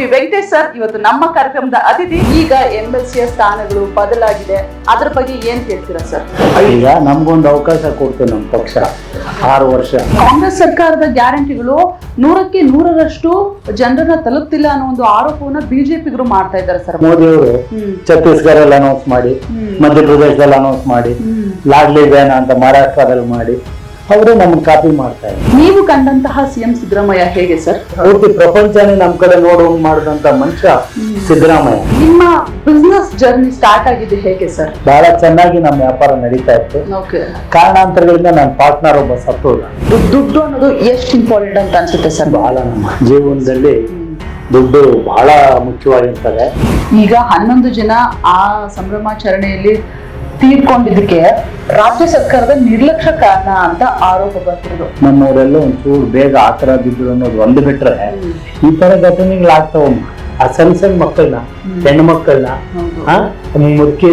B Venkatesh sir ಇವತ್ತು ನಮ್ಮ ಕಾರ್ಯಕ್ರಮದ ಅತಿಥಿ ಈಗ ಎಂ ಎಲ್ ಸಿಯ ಸ್ಥಾನಗಳು ಬದಲಾಗಿದೆ. ಅದ್ರ ಬಗ್ಗೆ ಏನ್ ಹೇಳ್ತೀರಾ ಸರ್? ಈಗ ನಮ್ಗೊಂದು ಅವಕಾಶ ಕೊಡ್ತೇವೆ ನಮ್ಮ ಪಕ್ಷ. ಆರು ವರ್ಷ. ಕಾಂಗ್ರೆಸ್ ಸರ್ಕಾರದ ಗ್ಯಾರಂಟಿಗಳು ನೂರಕ್ಕೆ ನೂರರಷ್ಟು ಜನರನ್ನ ತಲುಪ್ತಿಲ್ಲ ಅನ್ನೋ ಒಂದು ಆರೋಪವನ್ನ ಬಿಜೆಪಿಗರು ಮಾಡ್ತಾ ಇದ್ದಾರೆ ಸರ್. ಮೋದಿ ಅವರು ಛತ್ತೀಸ್ಗಢದಲ್ಲಿ ಅನೌನ್ಸ್ ಮಾಡಿ. ಮಧ್ಯಪ್ರದೇಶದಲ್ಲಿ ಅನೌನ್ಸ್ ಮಾಡಿ. ಲಾಡ್ಲಿ ಬೇನ ಅಂತ ಮಹಾರಾಷ್ಟ್ರದಲ್ಲಿ ಮಾಡಿ ಅವರು ನಮ್ಗೆ ಕಾಪಿ ಮಾಡ್ತಾರೆ ನೀವು ಕಂಡಂತಹ ಸಿಎಂ ಸಿದ್ದರಾಮಯ್ಯ ಹೇಗೆ ಸರ್? ಪೂರ್ತಿ ಪ್ರಪಂಚನೇ ನಮ್ ಕಡೆ ನೋಡುವಂಗ್ ಮಾಡಿದಂತ ಮನುಷ್ಯ ಸಿದ್ದರಾಮಯ್ಯ. ನಿಮ್ಮ ಬಿಸ್ನೆಸ್ ಜರ್ನಿ ಸ್ಟಾರ್ಟ್ ಆಗಿದೆ ಹೇಗೆ ಸರ್? ಬಹಳ ಚೆನ್ನಾಗಿ ನಮ್ಮ ವ್ಯಾಪಾರ ನಡೀತಾ ಇತ್ತು. ಓಕೆ ಕಾರಣಾಂತರಗಳಿಂದ ನನ್ನ ಪಾರ್ಟ್ನರ್ ಒಬ್ಬ ಸತ್ತು ದುಡ್ಡು ಅನ್ನೋದು ಎಷ್ಟು ಇಂಪಾರ್ಟೆಂಟ್ ಅಂತ ಅನ್ಸುತ್ತೆ ಸರ್? ಬಹಳ ನಮ್ಮ ಜೀವನದಲ್ಲಿ ದುಡ್ಡು ಬಹಳ ಮುಖ್ಯವಾಗಿರ್ತದೆ. ಈಗ ಹನ್ನೊಂದು ಜನ ಆ ಸಂಭ್ರಮಾಚರಣೆಯಲ್ಲಿ ತೀರ್ಕೊಂಡಿದ್ದಕ್ಕೆ ರಾಜ್ಯ ಸರ್ಕಾರದ ನಿರ್ಲಕ್ಷ್ಯ ಕಾರಣ ಅಂತ ಆರೋಪ ಬರ್ತಿದ್ರು ನಮ್ಮವರೆಲ್ಲ ಒಂಚೂರು ಬೇಗ ಆತರ ಬಿದ್ರು ಅನ್ನೋದು ಒಂದು ಬಿಟ್ರೆ ಈ ತರ ಘಟನೆಗಳಾಗ್ತಾವಮ್ಮ. ಆ ಸಣ್ಣ ಸಣ್ಣ ಮಕ್ಕಳನ್ನ ಹೆಣ್ಣು ಮಕ್ಕಳನ್ನ. ಮುದುಕಿ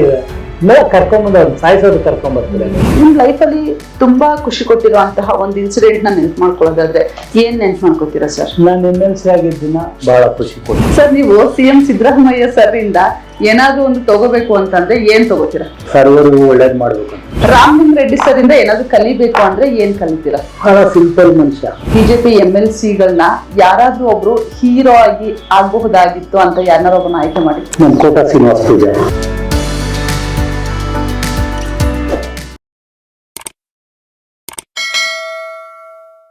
ಮೇಲೆ ಕರ್ಕೊಂಬಂದು ಅವ್ರು ಸಾಯಿಸೋದು ಕರ್ಕೊಂಬರ್ತಾರೆ. ನಿಮ್ ಲೈಫ್ ಅಲ್ಲಿ ತುಂಬಾ ಖುಷಿ ಕೊಟ್ಟಿರುವಂತಹ ಒಂದು ಇನ್ಸಿಡೆಂಟ್ನ ನೆನ್ಪು ಮಾಡ್ಕೊಳ್ಳೋದಾದ್ರೆ ಏನ್ ನೆನ್ಪು ಮಾಡ್ಕೊತೀರಾ ಸರ್ ನಾನು ಎಂ ಎಲ್ ಸಿ ಆಗಿದ್ದ ದಿನ ಬಹಳ ಖುಷಿ ಕೊಡ್ತೀನಿ. ಸರ್ ನೀವು ಸಿ ಎಂ ಸಿದ್ದರಾಮಯ್ಯ ಸರ್ ಇಂದ ಏನಾದ್ರೂ ಒಂದು ತಗೋಬೇಕು ಅಂತಂದ್ರೆ ಏನ್ ತಗೋತೀರಾ? ಸರ್ವರಿಗೂ ಒಳ್ಳೇದು ಮಾಡ್ಬೇಕು ರಾಮಲಿಂಗ ರೆಡ್ಡಿ ಸರ್ ಇಂದ ಏನಾದ್ರೂ ಕಲಿಬೇಕು ಅಂದ್ರೆ ಏನ್ ಕಲಿತೀರಾ? ಬಹಳ ಸಿಂಪಲ್ ಮನುಷ್ಯ. ಬಿಜೆಪಿ ಎಂ ಎಲ್ ಸಿಗಳನ್ನ ಯಾರಾದ್ರೂ ಒಬ್ರು ಹೀರೋ ಆಗಿ ಆಗಬಹುದಾಗಿತ್ತು ಅಂತ ಯಾರನ್ನಾರು ಒಬ್ಬನ ಆಯ್ಕೆ ಮಾಡಿ? ನಮ್ಮ ಕೋಟ ಶ್ರೀನಿವಾಸ ಪೂಜಾರಿ.